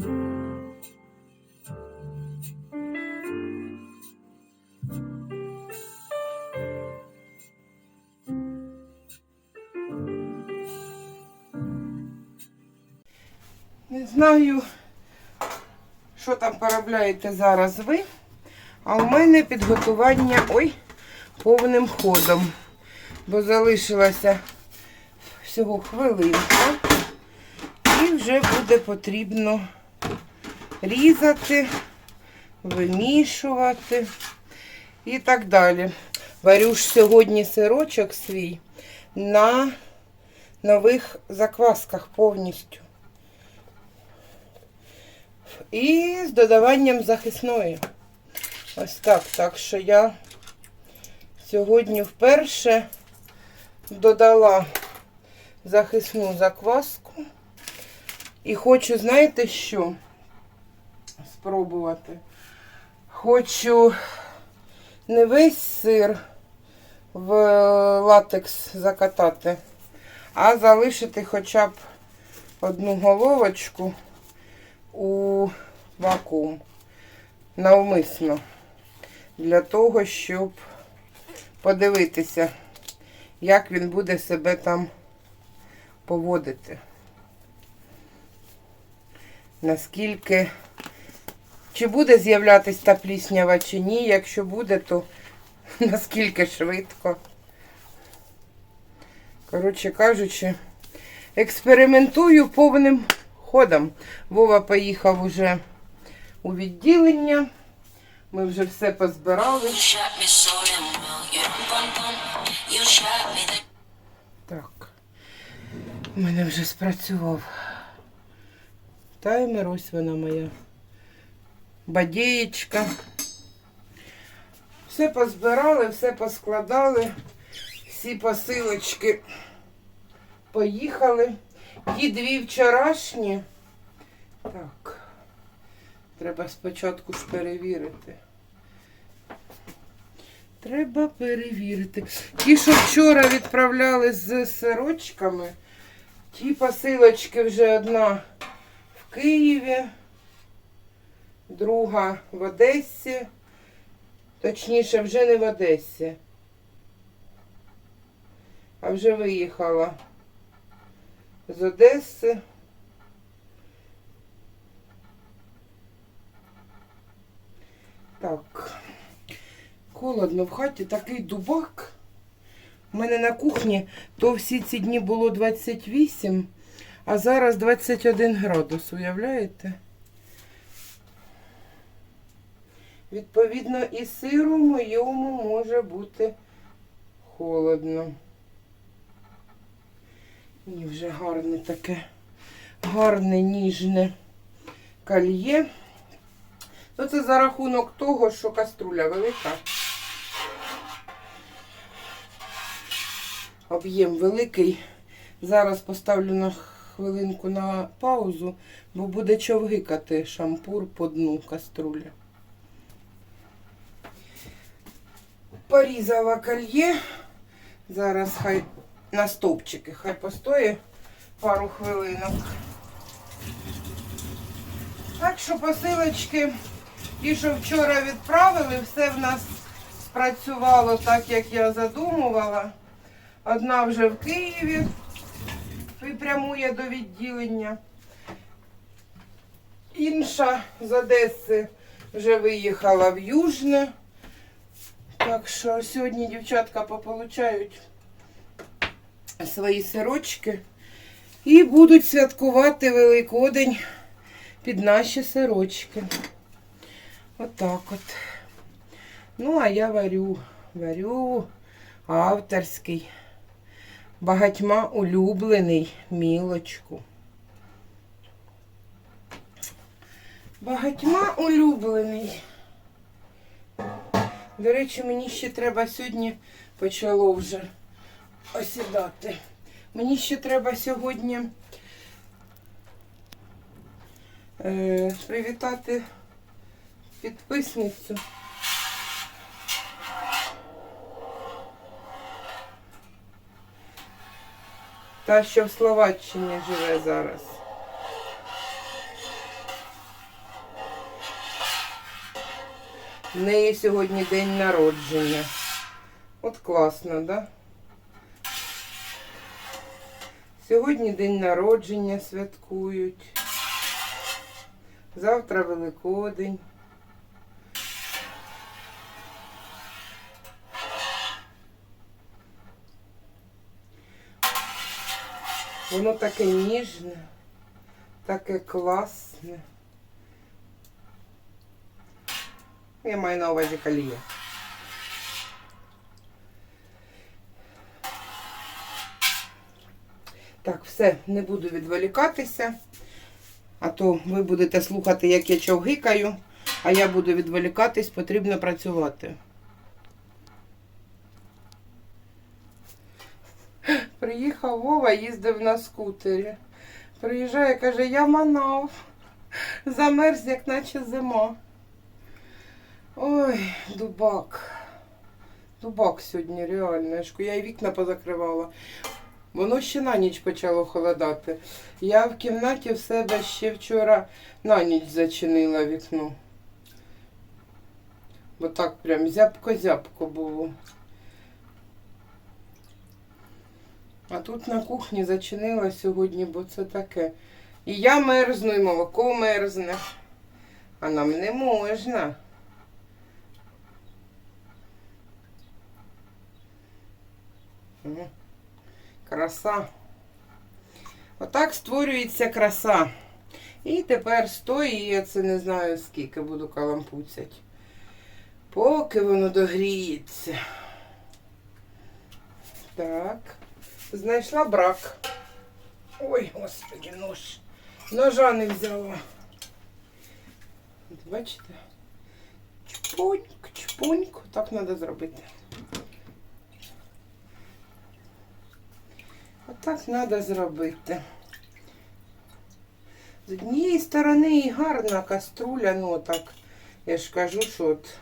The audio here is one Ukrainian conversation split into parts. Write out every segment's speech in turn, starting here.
Не знаю, що там поробляєте зараз ви, а у мене підготування ой, повним ходом. Бо залишилася всього хвилинка. І вже буде потрібно різати, вимішувати і так далі. Варю ж сьогодні сирочок свій на нових заквасках повністю. І з додаванням захисної. Ось так. Так що я сьогодні вперше додала захисну закваску. І хочу, знаєте що? Спробувати. Хочу не весь сир в латекс закатати, а залишити хоча б одну головочку у вакуум навмисно для того, щоб подивитися, як він буде себе там поводити. Наскільки, чи буде з'являтись та пліснява, чи ні, якщо буде, то наскільки швидко. Коротше кажучи, експериментую повним ходом. Вова поїхав уже у відділення. Ми вже все позбирали. Так. У мене вже спрацював таймер, ось вона моя бадєєчка. Все позбирали, все поскладали, всі посилочки поїхали. Ті дві вчорашні. Так. Треба спочатку ж перевірити. Треба перевірити. Ті, що вчора відправляли з сирочками, ті посилочки вже одна в Києві, друга в Одесі. Точніше, вже не в Одесі. А вже виїхала з Одеси. Так. Холодно в хаті, такий дубак. У мене на кухні то всі ці дні було 28, а зараз 21 градус, уявляєте? Відповідно, і сиру моєму може бути холодно. І вже гарне таке, гарне, ніжне кольє. Ну, це за рахунок того, що каструля велика. Об'єм великий. Зараз поставлю на хвилинку на паузу, бо буде човгикати шампур по дну каструля. Порізала кольє. Зараз хай на стовпчики, хай постоє пару хвилинок. Так що посилочки, ті, що вчора відправили, все в нас спрацювало так, як я задумувала. Одна вже в Києві прямує до відділення. Інша з Одеси вже виїхала в Южне. Так що сьогодні дівчатка пополучають свої сирочки і будуть святкувати Великодень під наші сирочки. Отак от, от. Ну, а я варю, варю авторський, багатьма улюблений мілочку. Багатьма улюблений. До речі, мені ще треба сьогодні почало вже осідати. Мені ще треба сьогодні е, привітати підписницю. Та, що в Словаччині живе зараз. В неї сьогодні день народження. От класно, да? Сьогодні день народження святкують. Завтра Великодень. Воно таке ніжне, таке класне. Я маю на увазі калія. Так, все, не буду відволікатися. А то ви будете слухати, як я човгикаю, а я буду відволікатись, потрібно працювати. Приїхав Вова, їздив на скутері. Приїжджає, каже, я манав. Замерз, як наче зима. Ой, дубак. Дубак сьогодні реально. Я і вікна позакривала. Воно ще на ніч почало холодати. Я в кімнаті в себе ще вчора на ніч зачинила вікно. Бо так прям зябко-зябко було. А тут на кухні зачинила сьогодні, бо це таке. І я мерзну, і молоко мерзне. А нам не можна. Краса. Отак створюється краса. І тепер стою, і я це не знаю скільки буду калампуцять. Поки воно догріється. Так. Знайшла брак. Ой, господи, нож. Ножа не взяла. Бачите? Чпуньк, чпуньк. Так треба зробити. Отак треба зробити. З однієї сторони і гарна каструля, ну так, я ж кажу, що от.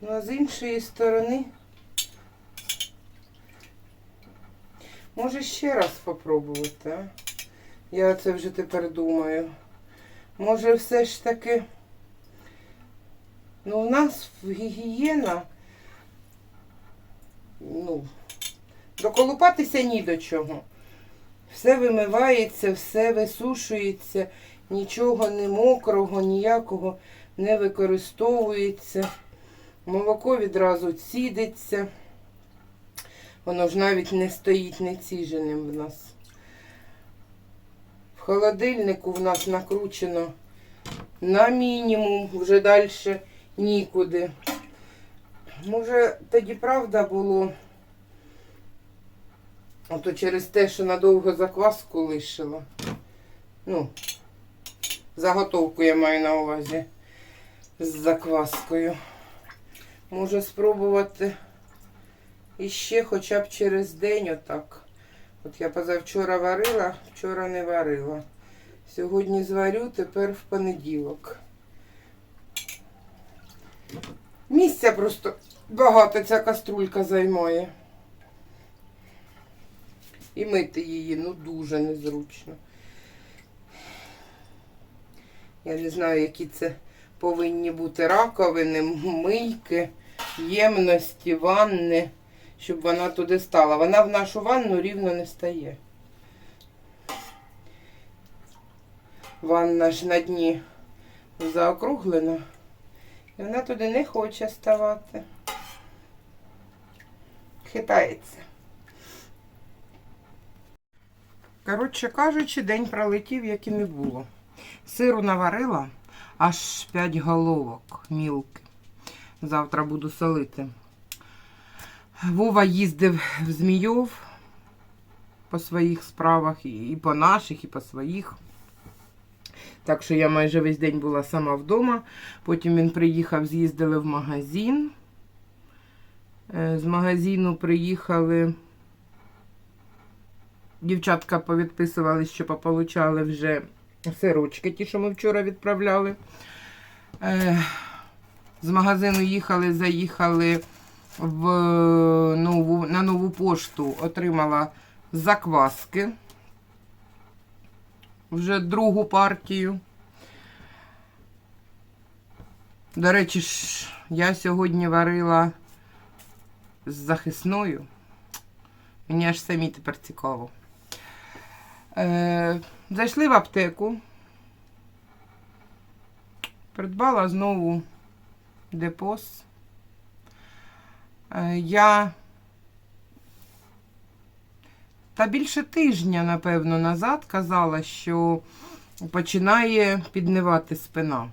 Ну а з іншої сторони. Може ще раз спробувати, а? Я це вже тепер думаю. Може все ж таки. Ну, у нас гігієна. Ну, доколупатися ні до чого. Все вимивається, все висушується, нічого не мокрого, ніякого не використовується. Молоко відразу цідиться. Воно ж навіть не стоїть неціженим в нас. В холодильнику в нас накручено на мінімум, вже далі нікуди. Може, тоді правда було, ото через те, що надовго закваску лишила. Ну, заготовку я маю на увазі з закваскою. Може спробувати і ще хоча б через день отак. От я позавчора варила, вчора не варила. Сьогодні зварю, тепер в понеділок. Місця просто багато ця каструлька займає. І мити її, ну, дуже незручно. Я не знаю, які це повинні бути раковини, мийки, ємності, ванни, щоб вона туди стала. Вона в нашу ванну рівно не стає. Ванна ж на дні заокруглена. І вона туди не хоче ставати. Хитається. Коротше кажучи, день пролетів, як і не було. Сиру наварила аж 5 головок мілки. Завтра буду солити. Вова їздив в Змійов по своїх справах, і по наших, і по своїх. Так що я майже весь день була сама вдома. Потім він приїхав, з'їздили в магазин. Е, З магазину приїхали. Дівчатка повідписували, що пополучали вже сирочки, ті, що ми вчора відправляли. Е, З магазину їхали, заїхали в нову, на нову пошту, отримала закваски. Вже другу партію. До речі, ж, я сьогодні варила з захисною. Мені аж самі тепер цікаво. Е, зайшли в аптеку. Придбала знову депос. Е, я та більше тижня, напевно, назад казала, що починає піднивати спина.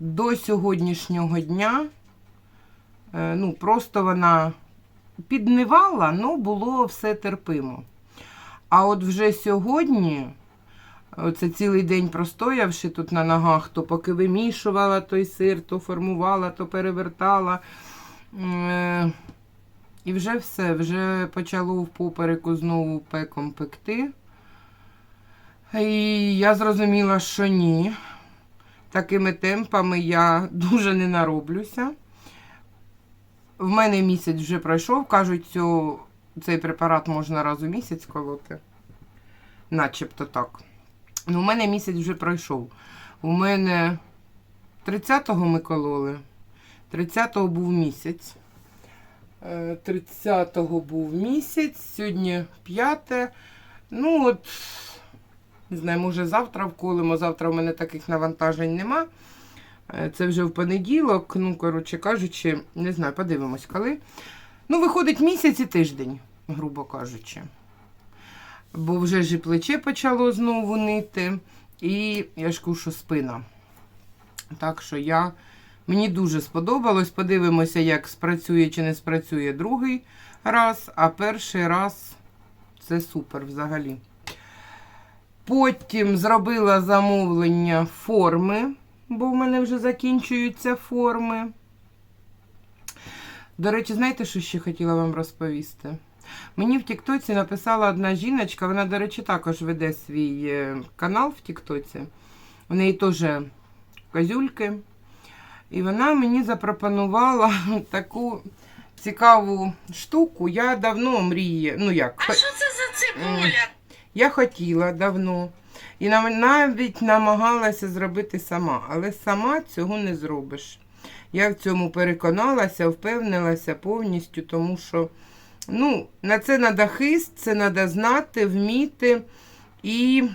До сьогоднішнього дня, е, ну, просто вона піднивала, але було все терпимо. А от вже сьогодні, оце цілий день простоявши тут на ногах, то поки вимішувала той сир, то формувала, то перевертала. Е, І вже все, вже почало в попереку знову пеком пекти. І я зрозуміла, що ні. Такими темпами я дуже не нароблюся. В мене місяць вже пройшов. Кажуть, цю, цей препарат можна раз у місяць колоти. Начебто так. Ну, у мене місяць вже пройшов. У мене 30-го ми кололи. 30-го був місяць. Е, 30-го був місяць, сьогодні 5. Ну, от, не знаю, може завтра вколимо. Завтра в мене таких навантажень нема. Е, Це вже в понеділок. Ну, коротше кажучи, не знаю, подивимось коли. Ну, виходить місяць і тиждень, грубо кажучи. Бо вже ж і плече почало знову нити. І я ж кушу спина. Так що я. Мені дуже сподобалось. Подивимося, як спрацює чи не спрацює другий раз, а перший раз це супер взагалі. Потім зробила замовлення форми, бо в мене вже закінчуються форми. До речі, знаєте, що ще хотіла вам розповісти? Мені в Тіктоці написала одна жіночка, вона, до речі, також веде свій е, канал в Тіктоці. У неї теж козюльки. І вона мені запропонувала таку цікаву штуку. Я давно мріє. Ну як? А що це за цибуля? Я хотіла давно. І навіть намагалася зробити сама, але сама цього не зробиш. Я в цьому переконалася, впевнилася повністю, тому що ну, на це треба хист, це треба знати, вміти і.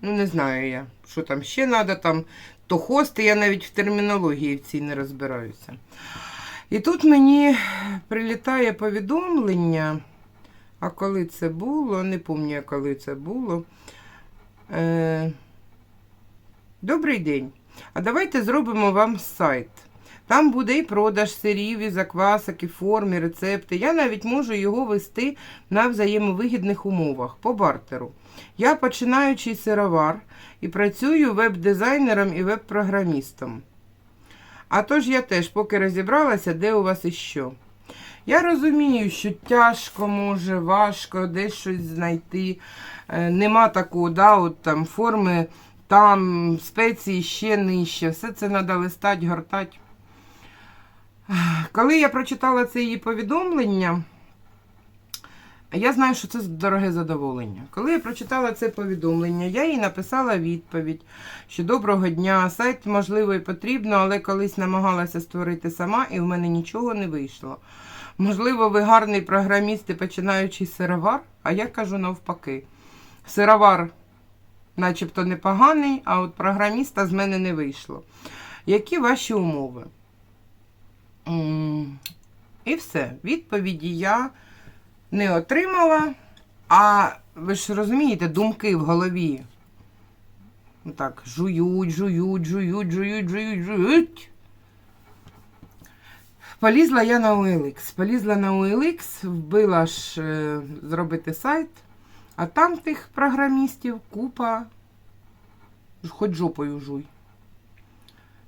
Ну, не знаю я, що там ще треба, там то хости, я навіть в термінології в цій не розбираюся. І тут мені прилітає повідомлення. А коли це було, не пам'ятаю, коли це було. Е, Добрий день. А давайте зробимо вам сайт. Там буде і продаж сирів, і заквасок, і форм, рецепти. Я навіть можу його вести на взаємовигідних умовах по бартеру. Я починаючий сировар і працюю веб-дизайнером і веб-програмістом. А тож я теж поки розібралася, де у вас і що. Я розумію, що тяжко може, важко десь щось знайти. Е, Нема такого, да, от там форми, там спеції ще нижче. Все це треба листати, гортати. Коли я прочитала це її повідомлення, я знаю, що це дороге задоволення. Коли я прочитала це повідомлення, я їй написала відповідь, що доброго дня, сайт можливо і потрібно, але колись намагалася створити сама, і в мене нічого не вийшло. Можливо, ви гарний програміст і починаючий сировар, а я кажу навпаки. Сировар, начебто, непоганий, а от програміста з мене не вийшло. Які ваші умови? І все. Відповіді я не отримала. А ви ж розумієте, думки в голові. Так, жують, жують, жують, жують, жують, жують. Полізла я на OLX. Полізла на OLX, вбила ж е, зробити сайт, а там тих програмістів купа. Хоч жопою жуй.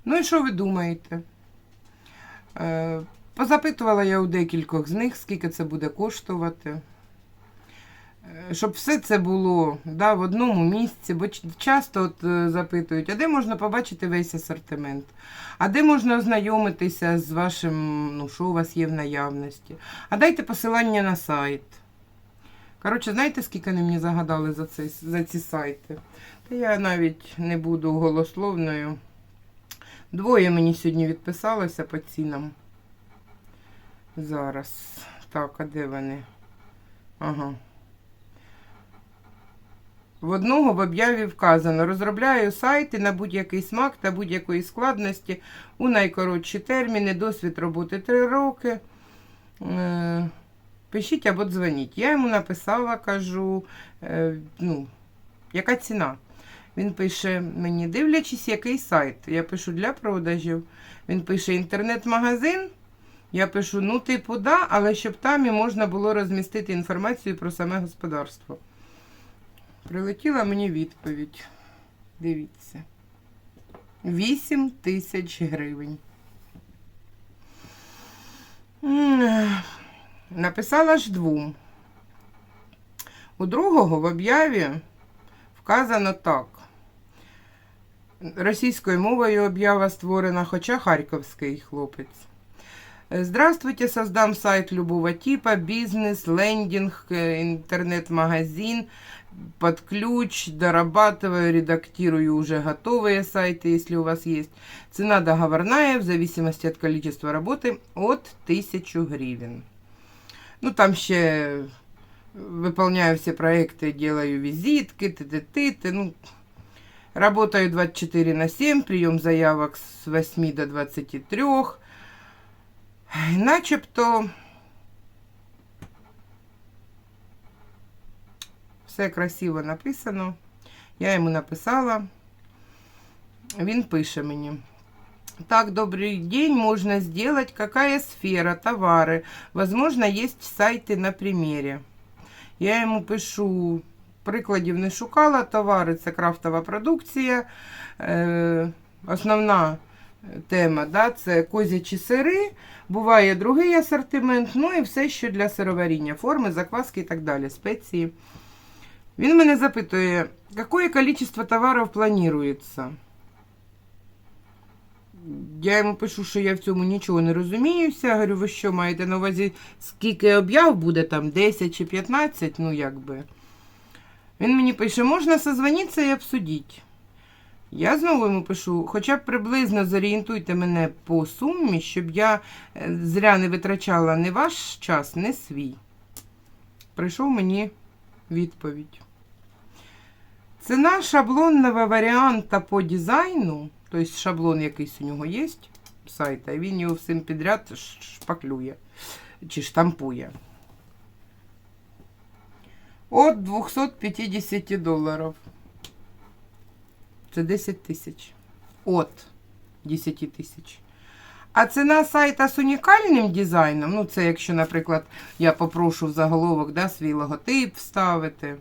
Ну і що ви думаєте? Е, позапитувала я у декількох з них, скільки це буде коштувати. Е, Щоб все це було да, в одному місці, бо часто от, е, запитують, а де можна побачити весь асортимент? А де можна ознайомитися з вашим, ну, що у вас є в наявності? А дайте посилання на сайт. Коротше, знаєте, скільки вони мені загадали за, цей, за ці сайти? Та я навіть не буду голословною. Двоє мені сьогодні відписалося по цінам. Зараз. Так, а де вони? Ага. В одного в об'яві вказано: розробляю сайти на будь-який смак та будь-якої складності у найкоротші терміни, досвід роботи 3 роки. Пишіть або дзвоніть. Я йому написала, кажу, е, ну, яка ціна. Він пише мені, дивлячись, який сайт. Я пишу для продажів. Він пише інтернет-магазин. Я пишу, ну, типу, да, але щоб там і можна було розмістити інформацію про саме господарство. Прилетіла мені відповідь. Дивіться. 8 тисяч гривень. М, Написала ж двом. У другого в об'яві вказано так. Російською мовою об'ява створена, хоча харківський хлопець. Здравствуйте, создам сайт любого типа, бизнес, лендинг, э, интернет-магазин, под ключ, дорабатываю, редактирую уже готовые сайты, если у вас есть. Цена договорная, в зависимости от количества работы, от 1000 гривен. Ну, там ще выполняю все проекты, делаю визитки, т-т-т, ну, работаю 24 на 7, прием заявок с 8 до 23. Начебто все красиво написано. Я йому написала. Він пише мені. Так, добрый день, можно сделать. Какая сфера, товары? Возможно, есть сайты на примере. Я йому пишу, прикладів не шукала. Товари це крафтова продукція. Е, основна тема да, це козячі сири. Буває другий асортимент, ну і все, що для сироваріння, форми, закваски і так далі, спеції. Він мене запитує, яке кількість товарів планується? Я йому пишу, що я в цьому нічого не розуміюся. Говорю, ви що маєте на увазі, скільки об'яв буде там, 10 чи 15, ну якби. Він мені пише, можна созвонитися і обсудити. Я знову йому пишу, хоча б приблизно зорієнтуйте мене по сумі, щоб я е, зря не витрачала не ваш час, не свій. Прийшов мені відповідь. Ціна шаблонного варіанта по дизайну, тобто шаблон якийсь у нього є, сайта, і він його всім підряд шпаклює чи штампує. От 250 доларів. Це 10 тисяч. От 10 тисяч. А ціна сайта з унікальним дизайном, ну це якщо, наприклад, я попрошу в заголовок да, свій логотип вставити.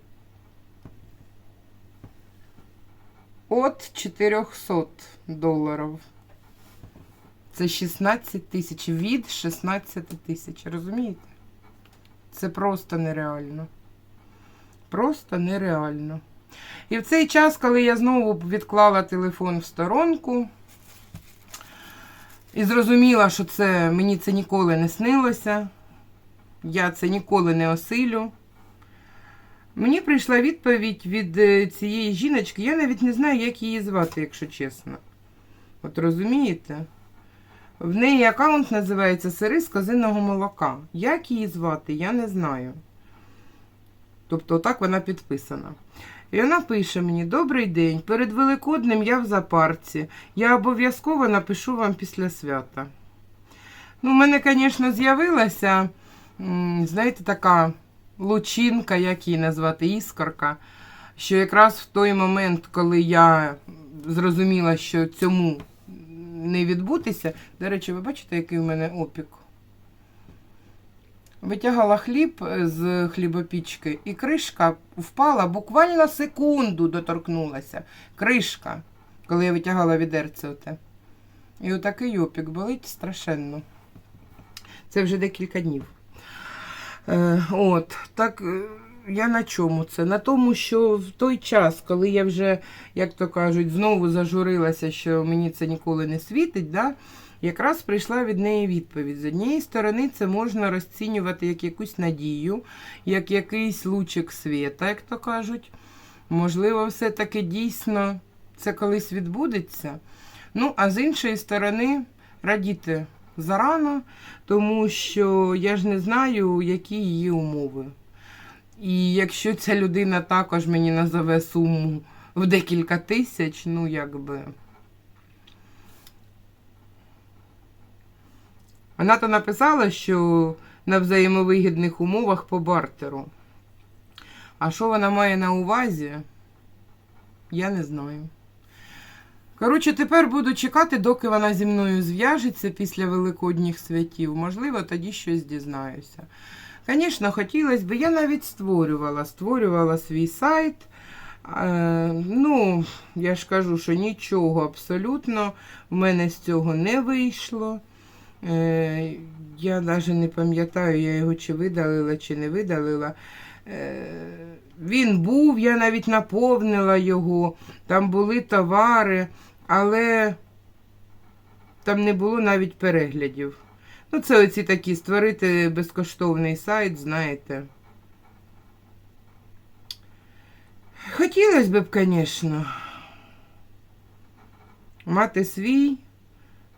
От 400 доларів. Це 16 тисяч. Від 16 тисяч. Розумієте? Це просто нереально. Просто нереально. І в цей час, коли я знову відклала телефон в сторонку і зрозуміла, що це мені це ніколи не снилося, я це ніколи не осилю. Мені прийшла відповідь від е, цієї жіночки. Я навіть не знаю, як її звати, якщо чесно. От розумієте? В неї аккаунт називається Сири з козиного молока. Як її звати, я не знаю. Тобто, так вона підписана. І вона пише мені: Добрий день, перед Великоднем я в запарці. Я обов'язково напишу вам після свята. Ну, в мене, звісно, з'явилася, знаєте, така лучинка, як її назвати, іскорка. Що якраз в той момент, коли я зрозуміла, що цьому не відбутися. До речі, ви бачите, який в мене опік? Витягала хліб з хлібопічки, і кришка впала буквально секунду доторкнулася. Кришка, коли я витягала відерце оте. І отакий опік болить страшенно. Це вже декілька днів. Е, от, так е, я на чому це? На тому, що в той час, коли я вже, як то кажуть, знову зажурилася, що мені це ніколи не світить, да? якраз прийшла від неї відповідь. З однієї сторони, це можна розцінювати як якусь надію, як якийсь лучик світа, як то кажуть. Можливо, все-таки дійсно це колись відбудеться. Ну, а з іншої сторони, радіти зарано, тому що я ж не знаю, які її умови. І якщо ця людина також мені назове суму в декілька тисяч, ну якби. Вона то написала, що на взаємовигідних умовах по бартеру. А що вона має на увазі, я не знаю. Коротше, тепер буду чекати, доки вона зі мною зв'яжеться після Великодніх святів. Можливо, тоді щось дізнаюся. Звісно, хотілося б, я навіть створювала, створювала свій сайт. Е, ну, я ж кажу, що нічого абсолютно в мене з цього не вийшло. Е, я навіть не пам'ятаю, я його чи видалила, чи не видалила. Е, він був, я навіть наповнила його, там були товари, але там не було навіть переглядів. Ну, це оці такі створити безкоштовний сайт, знаєте. Хотілося б, звісно, мати свій,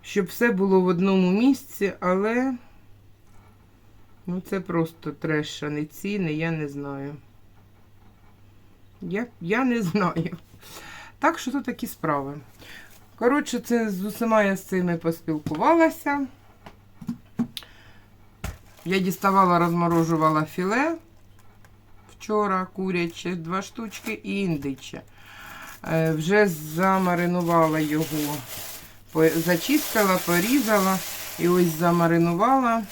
щоб все було в одному місці, але ну, це просто треш, а не ціни, я не знаю. Я, я не знаю. Так що тут такі справи. Коротше, це з усіма я з цими поспілкувалася. Я діставала, розморожувала філе вчора, куряче, два штучки і індиче. Е, Вже замаринувала його, зачистила, порізала і ось замаринувала.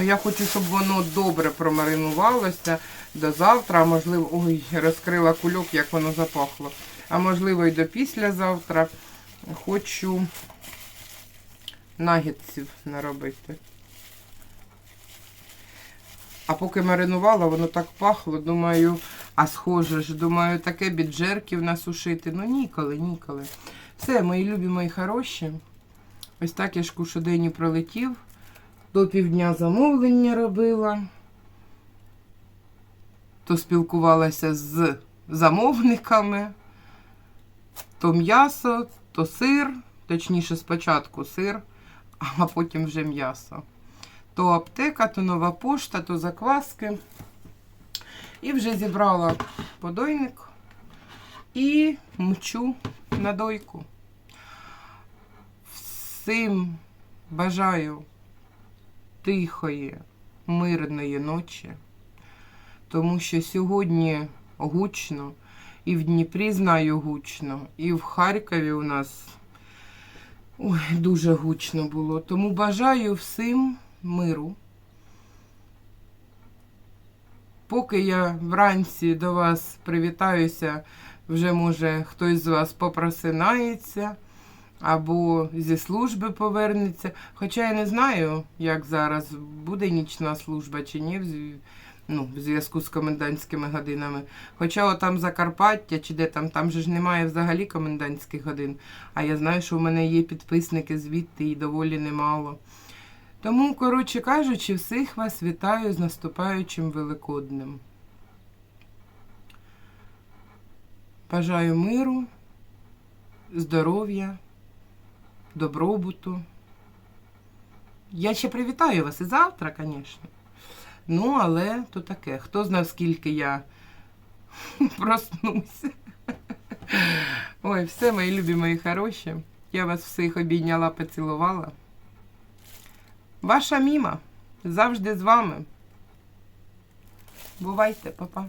Ну, я хочу, щоб воно добре промаринувалося до завтра, а можливо, ой, розкрила кульок, як воно запахло. А можливо, і до післязавтра хочу нагетсів наробити. А поки маринувала, воно так пахло, думаю, а схоже ж, думаю, таке біджерків насушити. Ну ніколи, ніколи. Все, мої любі, мої хороші. Ось так я ж кушодені пролетів. До півдня замовлення робила. То спілкувалася з замовниками, то м'ясо, то сир, точніше, спочатку сир, а потім вже м'ясо. То аптека, то нова пошта, то закваски. І вже зібрала подойник і мчу на дойку. Всім бажаю тихої, мирної ночі, тому що сьогодні гучно, і в Дніпрі знаю гучно, і в Харкові у нас ой, дуже гучно було. Тому бажаю всім миру. Поки я вранці до вас привітаюся, вже може хтось з вас попросинається або зі служби повернеться. Хоча я не знаю, як зараз буде нічна служба чи ні, ну, в зв'язку з комендантськими годинами. Хоча там Закарпаття чи де там, там же ж немає взагалі комендантських годин. А я знаю, що в мене є підписники звідти і доволі немало. Тому, коротше кажучи, всіх вас вітаю з наступаючим Великоднем. Бажаю миру, здоров'я, добробуту. Я ще привітаю вас і завтра, звісно. Ну, але то таке. Хто знав, скільки я проснуся. Ой, все, мої любі, мої хороші. Я вас всіх обійняла, поцілувала. Ваша міма завжди з вами. Бувайте, папа.